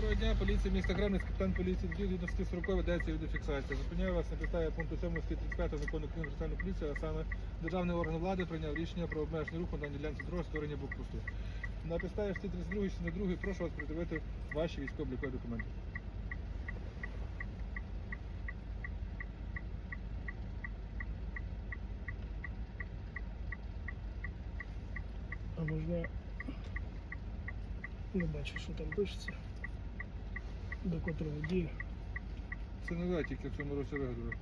дня, поліція міста Кремль, капітан поліції Дзвін, згідно статті 40 ведеться відеофіксація. Зупиняю вас на підставі пункту 7 статті 35 закону України про поліцію, а саме державний орган влади прийняв рішення про обмеження руху на ділянці дороги створення блокпосту. На підставі статті 32 частини 2 прошу вас придивити ваші військово-облікові документи. А можна. Не бачу, що там пишеться. До котрого діє. Це не знаю, тільки в цьому році вигадую.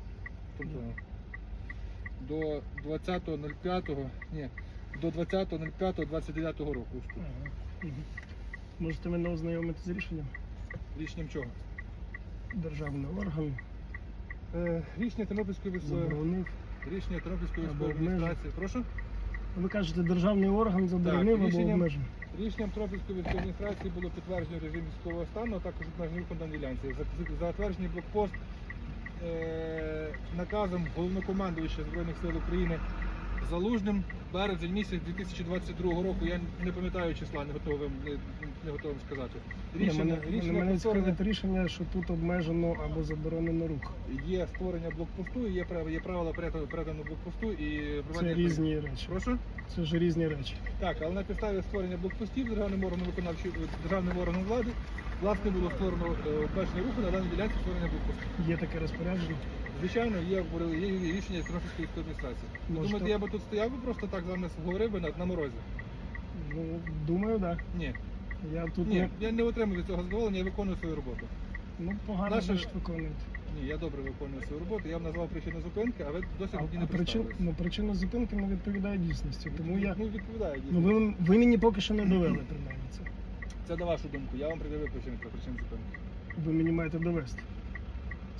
Тобто до 20.05, ні, до 20.05.29 року. Ага. Мгм. Можете мене ознайомити з рішенням? Рішенням чого? Державний орган Е, рішення Тернопільської військової заборонив. рішення Тернопільської Або військової обмежив. адміністрації. Прошу. Ви кажете, державний орган заборонив або рішенням- обмежив. Рішенням Тропільської адміністрації було підтверджено режим військового стану, а також обмеження на ділянці. Затверджений блокпост е, наказом головнокомандуюча Збройних сил України Залужним березень місяць 2022 року. Я не пам'ятаю числа, не готовий вам- не, не готовий вам сказати. Рішення, мене, рішення мене повторне рішення, що тут обмежено або заборонено рух. є створення блокпосту, є правила, є правила перетину блокпосту і Це різні речі. Прошу. Це ж різні речі. Так, але на підставі створення блокпостів державним органом виконавчої державним органом влади власне було створено е, обмеження руху на даній ділянці створення блокпосту. Є таке розпорядження. Звичайно, є, є рішення Тернопільської адміністрації. Думаєте, я би тут стояв би просто так з вами говорив би на, на морозі? Ну, думаю, так. Ні. Я тут Ні, не я не отримую від цього задоволення, я виконую свою роботу. ну, погано Наша- Наша... виконуєте. Ні, я добре виконую свою роботу. Я вам назвав причину зупинки, а ви досі А, мені не а причин, представились. ну, причина зупинки не відповідає дійсності. Тому я. Ну, відповідає Ну, дійсно. ви, ви мені поки що не довели, принаймні це. Це на вашу думку. Я вам придивив причину про причину зупинки. Ви мені маєте довести.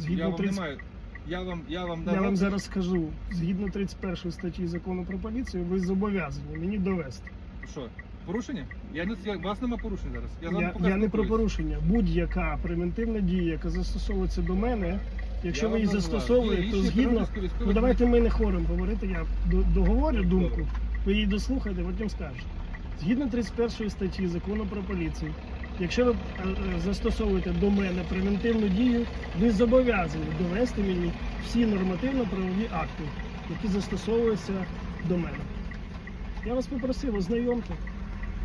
Я вам 30... не маю. Я вам, я вам Я вам зараз скажу, згідно 31 статті закону про поліцію, ви зобов'язані мені довести. Що? Порушення? Я не я, вас нема порушень зараз. Я Я, я не про порушення. Будь-яка превентивна дія, яка застосовується до мене, якщо Я ви її застосовуєте, то згідно. Ну давайте ми не хором говорити, я договорю думку, ви її дослухайте, потім скажете. Згідно 31 статті закону про поліцію, якщо ви е, е, застосовуєте до мене превентивну дію, ви зобов'язані довести мені всі нормативно-правові акти, які застосовуються до мене. Я вас попросив, ознайомте.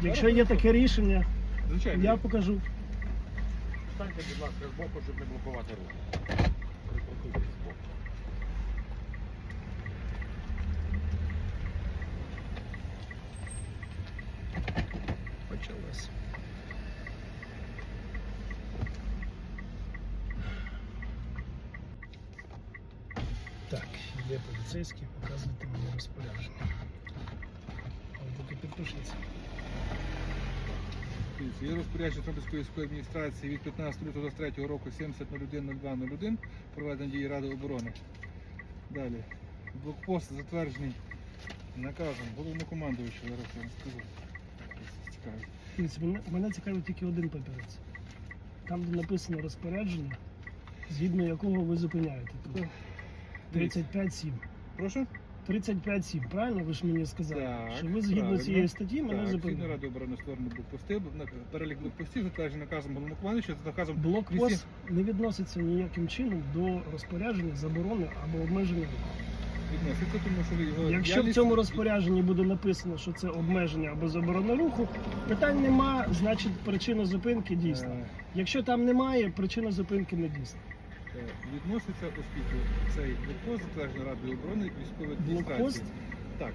Якщо є таке рішення, Звичайно. я покажу. Станьте, будь ласка, з боку, щоб не блокувати. Припаркуйтесь з боку. Почалось. Так, є поліцейський, показуйте мені розпорядження. Тільки підпишіться. Є розпорядження військової адміністрації від 15 лютого 23 року 70.01.02.01 проведення дії Ради оборони. Далі. Блокпост затверджений наказом головнокомандуючого, зараз я вам скажу. Цікаво. Дивіться, мене, мене цікавить тільки один папірець. Там, де написано розпорядження, згідно якого ви зупиняєте тут. Дивіться. 35.7. Прошу? 35.7, правильно? Ви ж мені сказали, Так, що ви згідно правильно. цієї статті мене Так, згідно зупиняєте. Ради оборони створено блокпости, перелік блокпостів затверджений наказом головнокомандуючого, за наказом Блокпост не відноситься ніяким чином до розпорядження, заборони або обмеження руху. відноситься, тому що його Якщо в цьому розпорядженні буде написано, що це обмеження або заборона руху, питань нема, значить причина зупинки дійсна. Е, Якщо там немає, причина зупинки не дійсна. Е, відноситься, оскільки цей блокпост затверджений Радою оборони військової Блокпост? адміністрації. Так.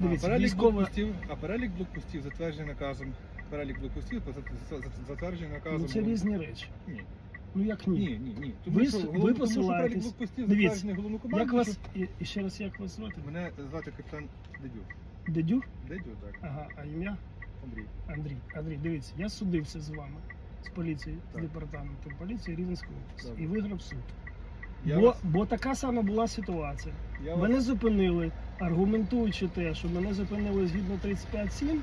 Дивіться, а, перелік військова- блокпостів, а перелік блокпостів затверджений наказом. Перелік блокпостів за- за- за- затверджений наказом. Ну це різні речі. Ні. Ну як ні? Ні, ні, ні. Ви с- ви головно- тому, що посилаєтесь- блокпостів Дивіться, затверджений Як головнокомандуючим. вас і, і ще раз як вас звати? Мене звати капітан Дедюк. Дедюк? Дедюк, так. Ага, а ім'я? Андрій. Андрій. Андрій, дивіться, я судився з вами, з поліцією, з департаментом поліції Рівненської області і виграв суд. Я бо, вас- бо така сама була ситуація. Я вас- зупинили, аргументуючи те, що мене зупинили згідно 35.7,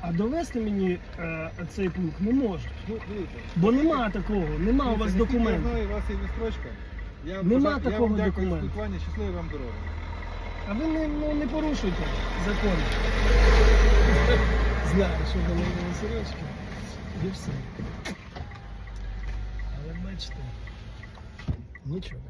а довести мені е, цей пункт не можуть. Ну, дивіться. Бо нема такого, нема у вас Дивіться, наскільки Я знаю, у вас є відстрочка. Я Нема бажаю- я такого вам дякую за документу. спілкування, щасливої вам дороги. А ви не, ну, не порушуйте закон. Знаю, що ви не сорочки і все. Але бачите, нічого.